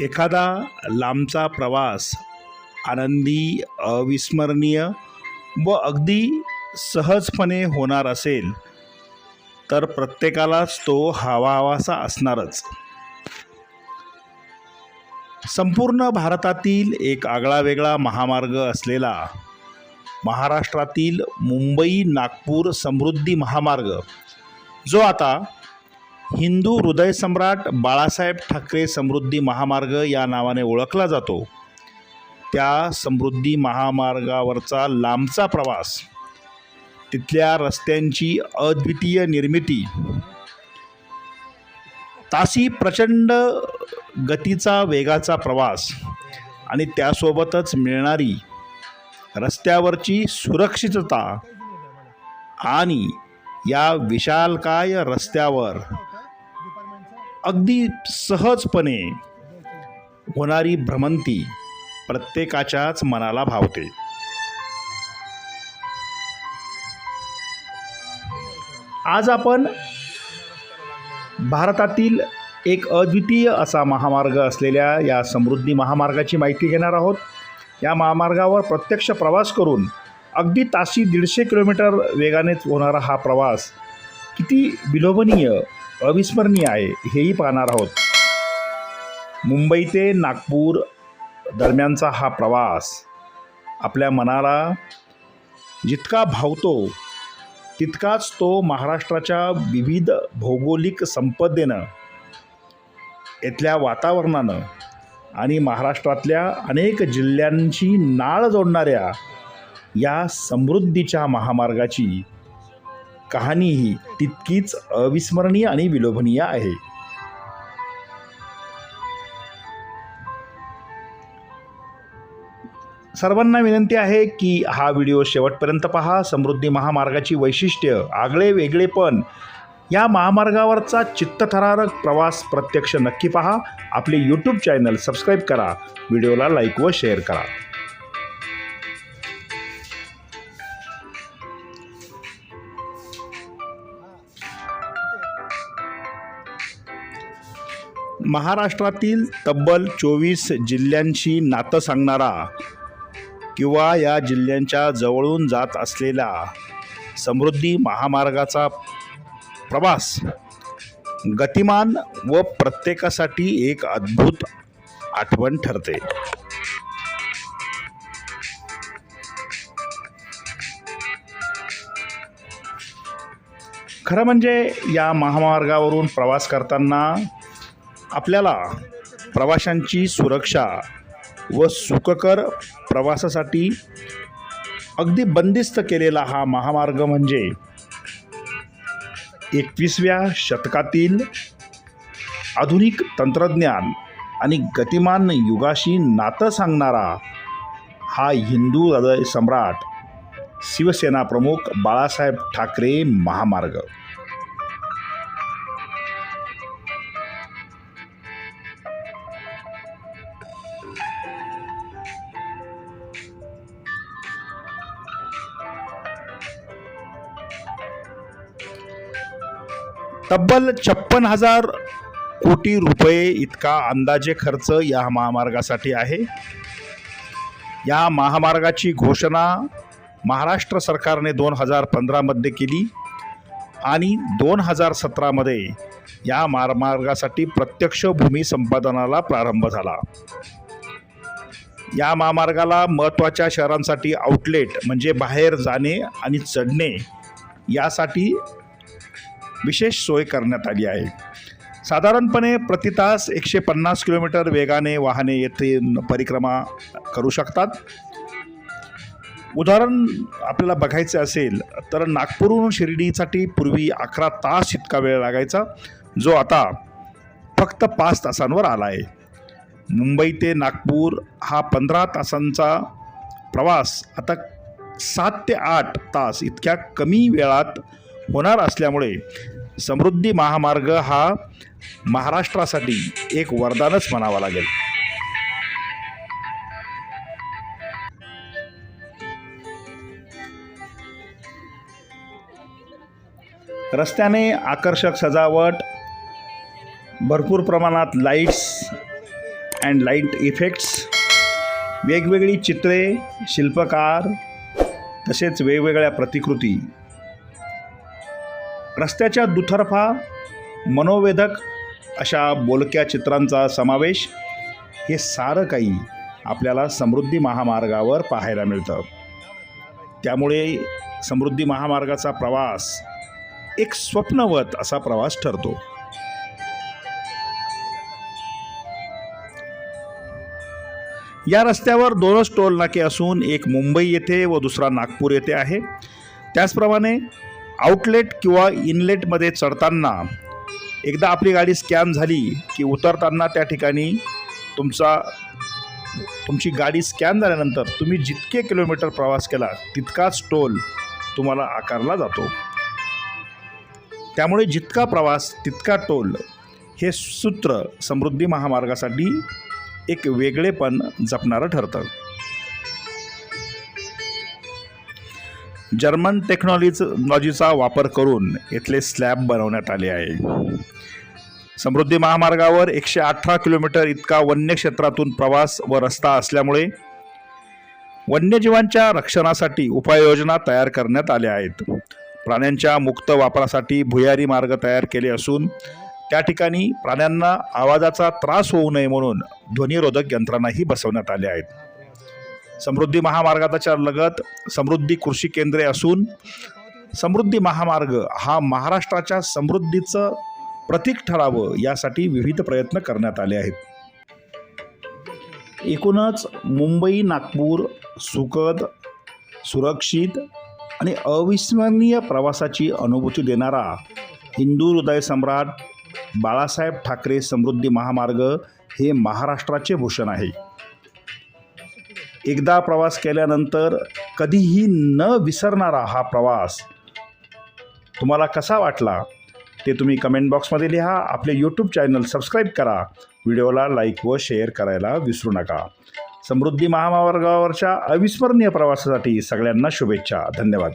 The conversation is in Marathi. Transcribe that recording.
एखादा लांबचा प्रवास आनंदी अविस्मरणीय व अगदी सहजपणे होणार असेल तर प्रत्येकालाच तो हवाहवासा असणारच. संपूर्ण भारतातील एक आगळावेगळा महामार्ग असलेला महाराष्ट्रातील मुंबई नागपूर समृद्धी महामार्ग जो आता हिंदू हृदयसम्राट बाळासाहेब ठाकरे समृद्धी महामार्ग या नावाने ओळखला जातो. त्या समृद्धी महामार्गावरचा लांबचा प्रवास तिथल्या रस्त्यांची अद्वितीय निर्मिती तासी प्रचंड गतीचा वेगाचा प्रवास आणि त्यासोबतच मिळणारी रस्त्यावरची सुरक्षितता आणि या विशालकाय रस्त्यावर अगदी सहजपणे होणारी भ्रमंती प्रत्येकाच्याच मनाला भावते. आज आपण भारतातील एक अद्वितीय असा महामार्ग असलेल्या या समृद्धी महामार्गाची माहिती घेणार आहोत. या महामार्गावर प्रत्यक्ष प्रवास करून अगदी ताशी दीडशे किलोमीटर वेगानेच होणारा हा प्रवास किती विलोभनीय अविस्मरणीय आहे. हेही पाहणार आहोत. मुंबई ते नागपूर दरम्यानचा हा प्रवास आपल्या मनाला जितका भावतो तितकाच तो महाराष्ट्राच्या विविध भौगोलिक संपदेनं इथल्या वातावरणानं आणि महाराष्ट्रातल्या अनेक जिल्ह्यांची नाळ जोडणाऱ्या या समृद्धीच्या महामार्गाची कहाणीही तितकीच अविस्मरणीय आणि विलोभनीय आहे. सर्वांना विनंती आहे की हा व्हिडिओ शेवटपर्यंत पहा. समृद्धी महामार्गाची वैशिष्ट्य आगळे वेगळेपण या महामार्गावरचा चित्तथरारक प्रवास प्रत्यक्ष नक्की पहा. आपले यूट्यूब चॅनल सबस्क्राईब करा. व्हिडिओला लाईक व शेअर करा. महाराष्ट्रातील तब्बल चोवीस जिल्ह्यांशी नातं सांगणारा किंवा या जिल्ह्यांच्या जवळून जात असलेला समृद्धी महामार्गाचा प्रवास गतिमान व प्रत्येकासाठी एक अद्भुत आठवण ठरते. खरं म्हणजे या महामार्गावरून प्रवास करताना आपल्याला प्रवाशांची सुरक्षा व सुखकर प्रवासासाठी अगदी बंदिस्त केलेला हा महामार्ग म्हणजे एकवीसव्या शतकातील आधुनिक तंत्रज्ञान आणि गतिमान युगाशी नातं सांगणारा हा हिंदू हृदय सम्राट शिवसेना प्रमुख बाळासाहेब ठाकरे महामार्ग. तब्बल छप्पन हजार कोटी रुपये इतका अंदाजे खर्च या महामार्गासाठी आहे. या महामार्गाची घोषणा महाराष्ट्र सरकारने दोन हजार पंधरामध्ये केली आणि दोन हजार सतरामध्ये या महामार्गासाठी प्रत्यक्ष भूमी संपादनाला प्रारंभ झाला. या महामार्गाला महत्त्वाच्या शहरांसाठी आउटलेट म्हणजे बाहेर जाणे आणि चढणे यासाठी विशेष सोय करण्यात आली आहे. साधारणपणे प्रति तास एकशे पन्नास किलोमीटर वेगाने वाहने येथे परिक्रमा करू शकतात. उदाहरण आपल्याला बघायचं असेल तर नागपूरहून शिर्डीसाठी पूर्वी अकरा तास इतका वेळ लागायचा जो आता फक्त पाच तासांवर आला आहे. मुंबई ते नागपूर हा पंधरा तासांचा प्रवास आता सात ते आठ तास इतक्या कमी वेळात होणार असल्यामुळे समृद्धी महामार्ग हा महाराष्ट्रासाठी एक वरदानच म्हणावा लागेल. रस्त्याने आकर्षक सजावट भरपूर प्रमाणात लाईट्स अँड लाइट इफेक्ट्स वेगवेगळी चित्रे शिल्पकार तसेच वेगवेगळ्या प्रतिकृती रस्त्याच्या दुतर्फा मनोवेधक अशा बोलक्या चित्रांचा समावेश हे सारं काही आपल्याला समृद्धी महामार्गावर पाहायला मिळतं. त्यामुळे समृद्धी महामार्गाचा प्रवास एक स्वप्नवत असा प्रवास ठरतो. या रस्त्यावर दोनच टोल नाके असून एक मुंबई येथे व दुसरा नागपूर येथे आहे. त्याचप्रमाणे आउटलेट किंवा इनलेटमध्ये चढताना एकदा आपली गाडी स्कॅन झाली की उतरताना त्या ठिकाणी तुमचा तुमची गाडी स्कॅन झाल्यानंतर तुम्ही जितके किलोमीटर प्रवास केला तितकाच टोल तुम्हाला आकारला जातो. त्यामुळे जितका प्रवास तितका टोल हे सूत्र समृद्धी महामार्गासाठी एक वेगळेपण जपणारं ठरतं. जर्मन टेक्नॉलॉजीचा वापर करून इथले स्लॅब बनवण्यात आले आहे. समृद्धी महामार्गावर एकशे अठरा किलोमीटर इतका वन्य क्षेत्रातून प्रवास व रस्ता असल्यामुळे वन्यजीवांच्या रक्षणासाठी उपाययोजना तयार करण्यात आल्या आहेत. प्राण्यांच्या मुक्त वापरासाठी भुयारी मार्ग तयार केले असून त्या ठिकाणी प्राण्यांना आवाजाचा त्रास होऊ नये म्हणून ध्वनिरोधक यंत्रणाही बसवण्यात आल्या आहेत. समृद्धी महामार्गाच्या लगत समृद्धी कृषी केंद्रे असून समृद्धी महामार्ग हा महाराष्ट्राच्या समृद्धीचं प्रतीक ठरावं यासाठी विविध प्रयत्न करण्यात आले आहेत. एकूणच मुंबई नागपूर सुखद सुरक्षित आणि अविस्मरणीय प्रवासाची अनुभूती देणारा हिंदू हृदय सम्राट बाळासाहेब ठाकरे समृद्धी महामार्ग हे महाराष्ट्राचे भूषण आहे. एकदा प्रवास केल्यानंतर कधीही न विसरणारा हा प्रवास तुम्हाला कसा वाटला ते तुम्ही कमेंट बॉक्समध्ये लिहा. आपले यूट्यूब चॅनल सबस्क्राईब करा. व्हिडिओला लाईक व शेअर करायला विसरू नका. समृद्धी महामार्गावरच्या अविस्मरणीय प्रवासासाठी सगळ्यांना शुभेच्छा. धन्यवाद.